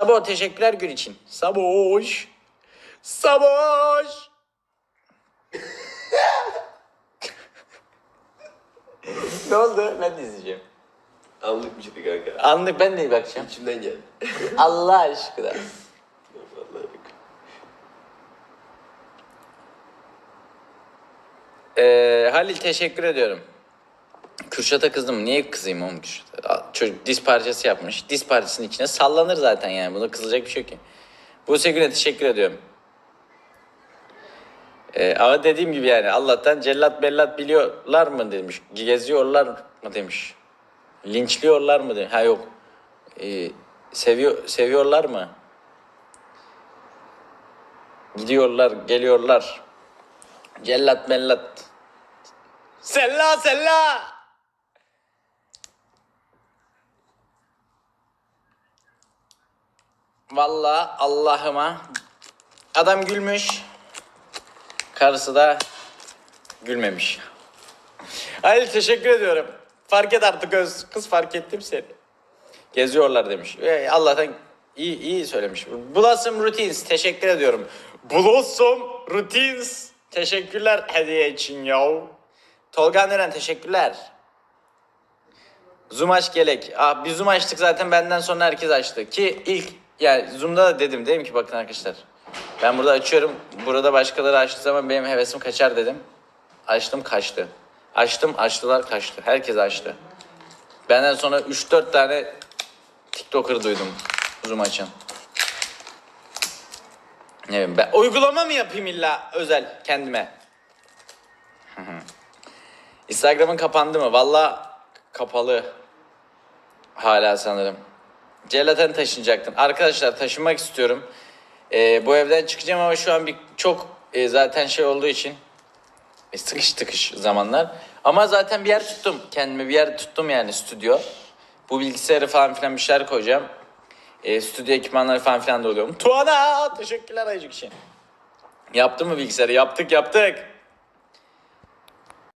Sabo teşekkürler gün için. Saboş. Saboş. ne oldu? Ben de izleyeceğim. Anlık bir şeydi kanka. Anlık ben de bakacağım. İçimden geldi. Allah aşkına. Vallahi bak. Ee, Halil teşekkür ediyorum. Kürşat'a kızdım. Niye kızayım oğlum Kürşat'a? Çocuk diz parçası yapmış. Diz parçasının içine sallanır zaten yani. Buna kızılacak bir şey yok ki. Buse Gül'e teşekkür ediyorum. Ee, ama dediğim gibi yani Allah'tan cellat bellat biliyorlar mı demiş. Geziyorlar mı demiş. Linçliyorlar mı demiş. Ha yok. Ee, seviyor, seviyorlar mı? Gidiyorlar, geliyorlar. Cellat mellat. Sella sella. Vallahi Allah'ıma adam gülmüş. Karısı da gülmemiş. Halil teşekkür ediyorum. Fark et artık öz kız fark ettim seni. Geziyorlar demiş. Ee, Allah'tan iyi iyi söylemiş. Blossom Routines teşekkür ediyorum. Blossom Routines teşekkürler hediye için ya. Tolga Neren teşekkürler. Zoom aç gelek. Ah, bir Zoom açtık zaten benden sonra herkes açtı. Ki ilk yani Zoom'da da dedim dedim ki bakın arkadaşlar. Ben burada açıyorum. Burada başkaları açtığı zaman benim hevesim kaçar dedim. Açtım kaçtı. Açtım açtılar kaçtı. Herkes açtı. Benden sonra 3-4 tane TikToker duydum Zoom açan. Ne bileyim ben uygulama mı yapayım illa özel kendime? Instagram'ın kapandı mı? Valla kapalı. Hala sanırım. Celaten taşınacaktım. Arkadaşlar taşınmak istiyorum. Ee, bu evden çıkacağım ama şu an bir çok e, zaten şey olduğu için e, sıkış tıkış zamanlar. Ama zaten bir yer tuttum. Kendime bir yer tuttum yani stüdyo. Bu bilgisayarı falan filan bir şeyler koyacağım. E, stüdyo ekipmanları falan filan da oluyor. Tuana teşekkürler Ayıcık için. Yaptın mı bilgisayarı? Yaptık yaptık.